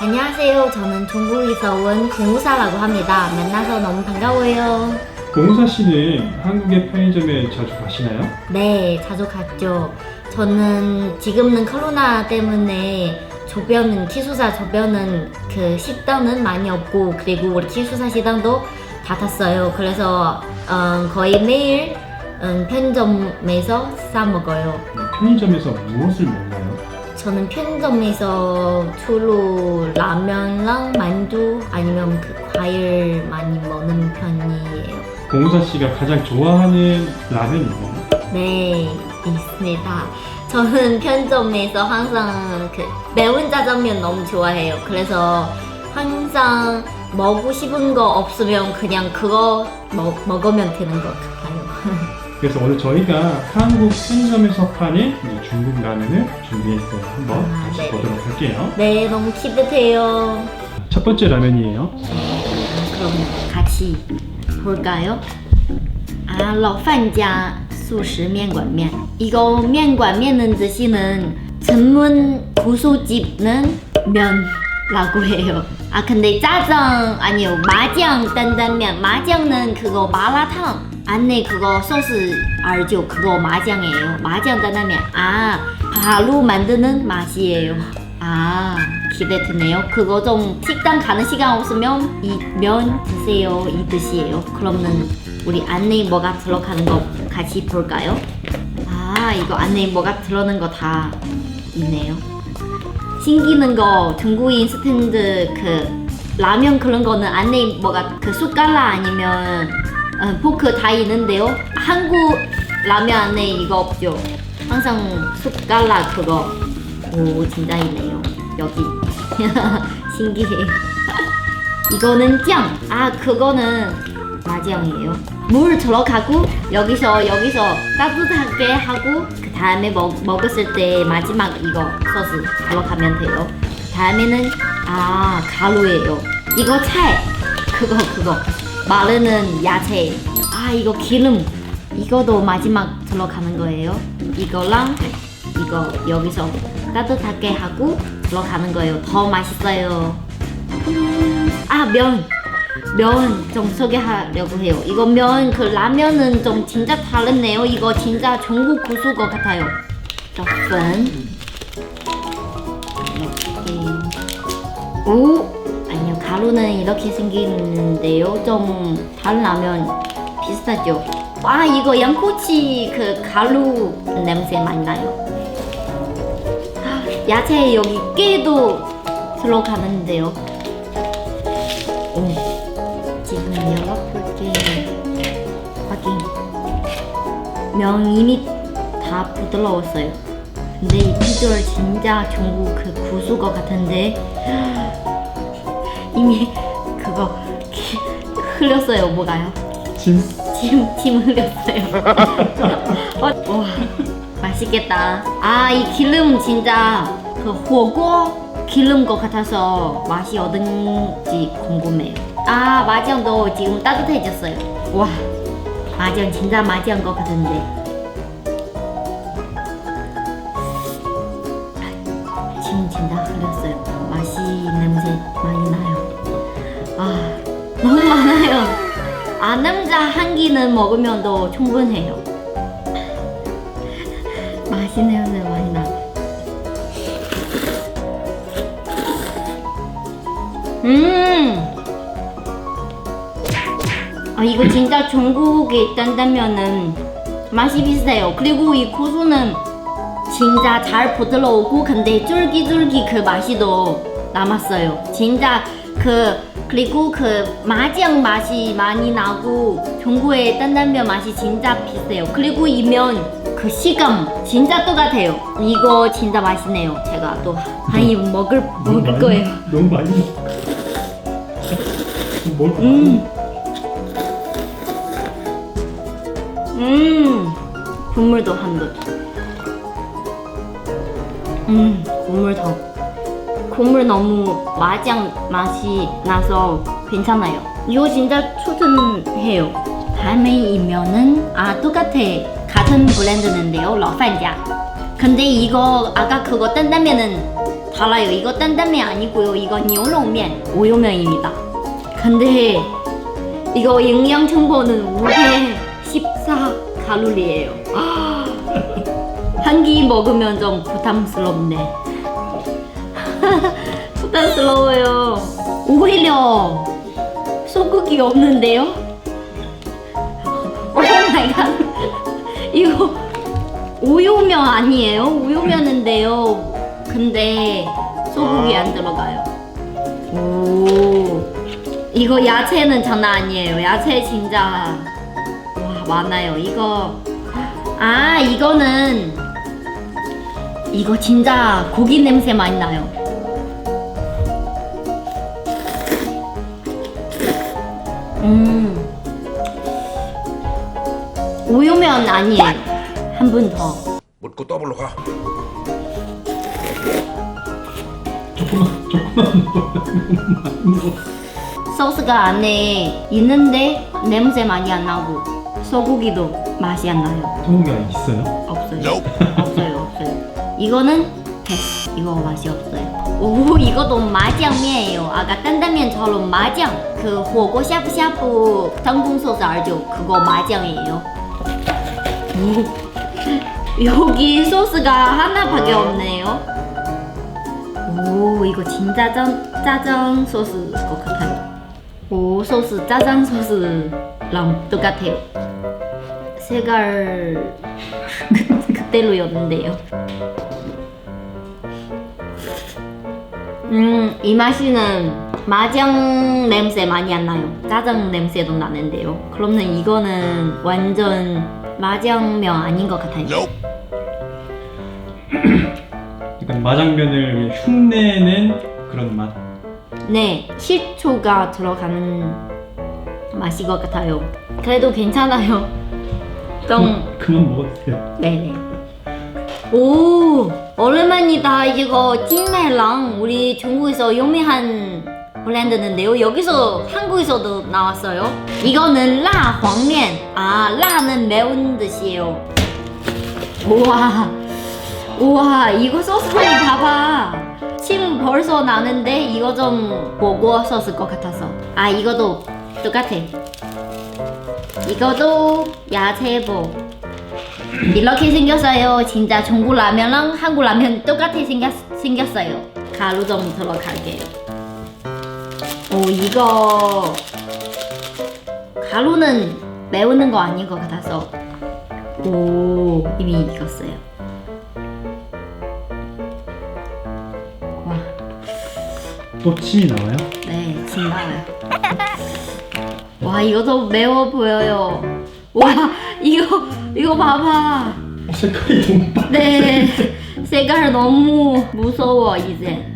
안녕하세요. 저는 중국에서 온 공우사라고 합니다. 만나서 너무 반가워요. 공사 씨는 한국의 편의점에 자주 가시나요? 네, 자주 갔죠. 저는 지금은 코로나 때문에 주변은 기숙사 주변은 그 식당은 많이 없고 그리고 우리 기숙사 식당도 닫았어요. 그래서 어, 거의 매일 음, 편의점에서 사 먹어요. 편의점에서 무엇을 먹나요? 저는 편의점에서 주로 라면랑 만두 아니면 그 과일 많이 먹는 편이에요. 공사 씨가 가장 좋아하는 라면이 있나요? 네, 있습니다. 저는 편의점에서 항상 그 매운 짜장면 너무 좋아해요. 그래서 항상 먹고 싶은 거 없으면 그냥 그거 먹, 먹으면 되는 것 같아요. 그래서 오늘 저희가 한국 편의점에서 파는 중국 라면을 준비했어요. 한번 아, 같이 네. 보도록 할게요. 네, 너무 기대돼요. 첫 번째 라면이에요. 그럼 같이 볼까요? 아, 러판자 수시 면관면. 이거 면관면은 뜻이는 전문 구수집는 면라고 해요. 아 근데 짜장 아니요 마장 단단면 마장은 그거 마라탕 안내 그거 소스 알죠? 그거 마장이에요. 마장 떠나면 아 바로 만드는 맛이에요. 아 기대되네요. 그거 좀 식당 가는 시간 없으면 이 면 드세요. 이 뜻이에요. 그러면 우리 안내 뭐가 들어가는 거 같이 볼까요? 아 이거 안에 뭐가 들어가는 거 다 있네요. 신기는 거 중국인 스탠드 그 라면 그런 거는 안에 뭐가 그 숟갈라 아니면 어, 포크 다 있는데요. 한국 라면 안에 이거 없죠. 항상 숟가락 그거 오 진짜 있네요. 여기 신기해. 이거는 짱. 아 그거는 마장이에요. 물 들어가고 여기서 여기서 따뜻하게 하고 그 다음에 먹 먹었을 때 마지막 이거 소스 들어가면 돼요. 그 다음에는 아 가루예요. 이거 찰 그거 그거 마르는 야채. 아 이거 기름 이거도 마지막 들어가는 거예요. 이거랑 이거 여기서 따뜻하게 하고 들어가는 거예요. 더 맛있어요. 음, 아 면. 면 좀 소개하려고 해요. 이거 면 그 라면은 좀 진짜 다르네요. 이거 진짜 중국 고수 것 같아요. 전 이렇게 오 가루는 이렇게 생기는데요. 좀 다른 라면 비슷하죠. 아 이거 양꼬치 그 가루 냄새 많이 나요. 아, 야채 여기 깨도 들어가는데요. 오. 지금 열어볼게 확인 면 이미 다 부드러웠어요 근데 이 비주얼 진짜 중국 그 구수 것 같은데 이미 그거 기- 흘렸어요 뭐가요? 진 침, 침 흘렸어요. 어, 와 맛있겠다. 아 이 기름 진짜 그火锅 기름 것 같아서 맛이 어떤지 궁금해요. 아 마장도 지금 따뜻해졌어요. 와 마장 진짜 마장 것 같은데. 침 진짜 흘렸어요. 맛이 냄새 많이 나요 남자 한 끼는 먹으면 더 충분해요 맛있는 냄새 많이 나 음. 아 이거 진짜 중국에 딴다면은 맛이 비슷해요. 그리고 이 고수는 진짜 잘 부드러우고 근데 쫄깃쫄깃 그 맛이 더 남았어요. 진짜 그 그리고 그 마지막 맛이 많이 나고 중국의 딴단면 맛이 진짜 비슷해요. 그리고 이면 그 식감 진짜 똑같아요. 이거 진짜 맛있네요. 제가 또 한입 먹을 너무 먹을 많이- 거예요. 너무 많이 먹. 뭘 음. 음. 국물도 한 듯. 음, 국물 더. 국물 너무 마장 맛이 나서 괜찮아요. 이거 진짜 추천해요. 다음이면은 아 똑같아 같은 브랜드인데요 러판자. 근데 이거 아까 그거 딴다면은 달라요. 이거 딴다면 아니고요. 이거 니올롱면 우유면입니다. 근데 이거 영양 정보는 514 칼로리예요. 아, 한끼 먹으면 좀 부담스럽네. 부담스러워요. 오히려 소고기 없는데요? 오 마이 갓. 이거 우유면 아니에요? 우유면인데요. 근데 소고기 안 들어가요. 오. 이거 야채는 장난 아니에요. 야채 진짜 와 많아요. 이거 아 이거는 이거 진짜 고기 냄새 많이 나요. 음 우유면 아니에요. 한 분 더. 묻고 떠블로 가. 조금만 조금만. 소스가 안에 있는데 냄새 많이 안 나고 소고기도 맛이 안 나요. 소고기가 있어요? 없어요. 없어요, 없어요. 이거는 패스. 이거 맛이 없어요. 오 이것도 마장면이에요. 아까 단단면처럼 마장 그 호고 샤브샤브 단공 소스 알죠? 그거 마장이에요. 오, 여기 소스가 하나밖에 네. 없네요. 오 이거 진짜 짠, 짜장 소스 것 같아요. 오 소스 짜장 소스랑 똑같아요. 색깔 그대로였는데요. 음, 이 맛이는 마장 냄새 많이 안 나요. 짜장 냄새도 나는데요. 그러면 이거는 완전 마장면 아닌 것 같아요. 약간 마장면을 흉내낸 그런 맛. 네, 식초가 들어가는 맛인 것 같아요. 그래도 괜찮아요. 좀 그만 돼요. 네네. 오 오랜만이다 이거 찐메랑 우리 중국에서 유명한 브랜드인데요. 여기서 한국에서도 나왔어요. 이거는 라黄面. 아 라는 매운 뜻이에요. 우와 우와 이거 소스 봐봐. 침 벌써 나는데 이거 좀 보고 썼을 것 같아서. 아 이거도 똑같아. 이거도 야채보. 이렇게 생겼어요. 진짜 중국 라면랑 한국 라면 똑같이 생겼, 생겼어요. 가루 좀 들어갈게요. 오 이거 가루는 매우는 거 아닌 것 같아서 오 이미 익었어요. 와, 또 침이 나와요? 네, 진나요. 와 이거도 매워 보여요. 와 이거 이거 봐봐. 어, 색깔이 너무 빨. 네, 색깔 너무 무서워 이제.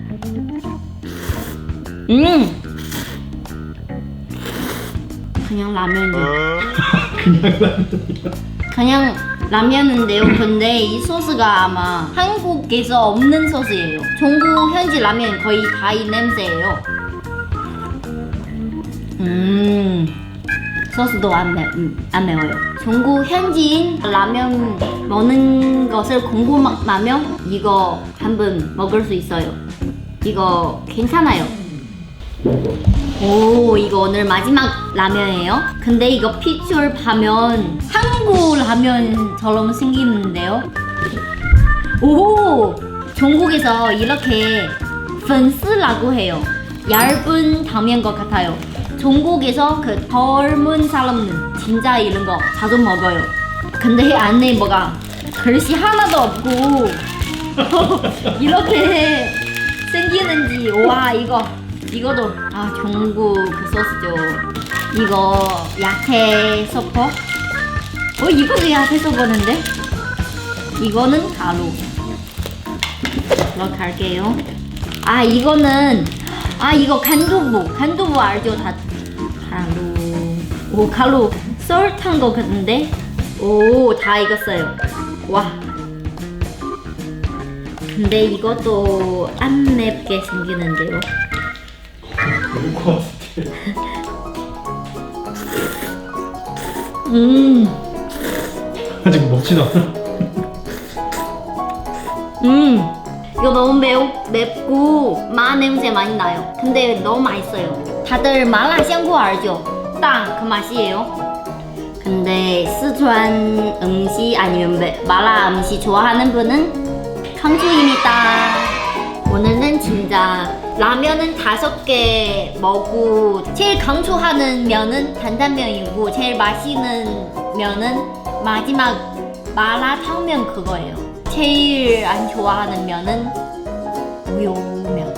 음, 그냥 라면이요. 그냥 라면이요. 그냥 라면인데요. 근데 이 소스가 아마 한국에서 없는 소스예요. 중국 현지 라면 거의 다 이 냄새예요. 음, 소스도 안, 매, 음, 안 매워요. 중국 현지인 라면 먹는 것을 궁금하면 이거 한번 먹을 수 있어요. 이거 괜찮아요. 오 이거 오늘 마지막 라면이에요 근데 이거 피추를 파면 한국 라면처럼 생기는데요 오 중국에서 이렇게粉丝라고 해요 얇은 당면 것 같아요 중국에서 그 젊은 사람은 진짜 이런 거 자주 먹어요. 근데 안에 뭐가 글씨 하나도 없고 이렇게 생기는지 와 이거 이거도. 아 중국 그 소스죠. 이거 야채 소포? 어 이것도 야채 소포인데? 이거는 가루. 들어갈게요. 아 이거는 아 이거 간두부. 간두부 알죠 다 오 가루 썰 탄 거 같은데 오 다 익었어요 와 근데 이것도 안 맵게 생기는데요. 음. 아직 먹지도 않아. 음 이거 너무 매우 맵고 마 냄새 많이 나요 근데 너무 맛있어요 다들 마라香锅 알죠? 딱그 맛이에요 근데 스촨 음식 아니면 매- 마라 음식 좋아하는 분은 강추입니다 오늘은 진짜 라면은 다섯 개 먹고 제일 강추하는 면은担担면이고 제일 맛있는 면은 마지막 마라탕면 그거예요. 제일 안 좋아하는 면은 우유면.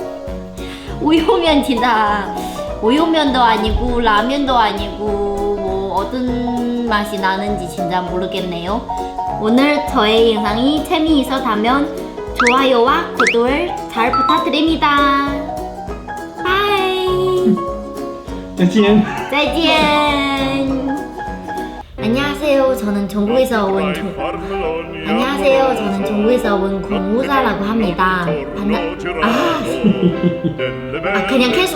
우유면 진짜 우유면도 아니고 라면도 아니고 뭐 어떤 맛이 나는지 진짜 모르겠네요. 오늘 저의 영상이 재미있었다면 좋아요와 구독을 잘 부탁드립니다. 바이. 再见。 짜잔. 안녕하세요. 저는 전국에서 온 종... 안녕하세요. 저는 전국에서 온 공무사라고 합니다. 반가... 아, 아 그냥 계속